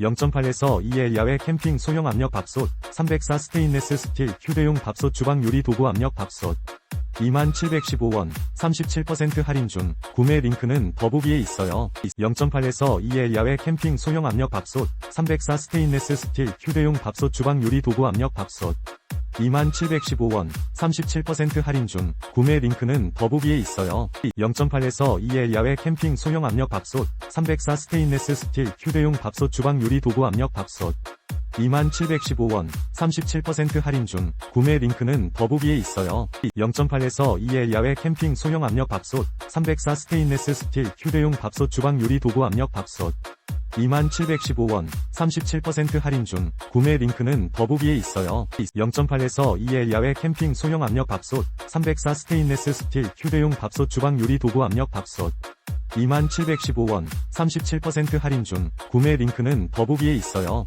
0.8에서 2의 야외 캠핑 소형 압력 밥솥, 304 스테인레스 스틸 휴대용 밥솥 주방 요리 도구 압력 밥솥. 2715원, 37% 할인 중, 구매 링크는 더보기에 있어요. 0.8에서 2의 야외 캠핑 소형 압력 밥솥, 304 스테인레스 스틸 휴대용 밥솥 주방 요리 도구 압력 밥솥. 2715원, 37% 할인 중, 구매 링크는 더보기에 있어요. 0.8에서 2의 야외 캠핑 소형 압력 밥솥, 304 스테인레스 스틸 휴대용 밥솥 주방 요리 도구 압력 밥솥. 2715원, 37% 할인 중, 구매 링크는 더보기에 있어요. 0.8에서 2의 야외 캠핑 소형 압력 밥솥, 304 스테인레스 스틸 휴대용 밥솥 주방 요리 도구 압력 밥솥. 2715원, 37% 할인 중, 구매 링크는 더보기에 있어요. 0.8에서 2의 야외 캠핑 소형 압력 밥솥, 304 스테인레스 스틸 휴대용 밥솥 주방 요리 도구 압력 밥솥. 2715원, 37% 할인 중, 구매 링크는 더보기에 있어요.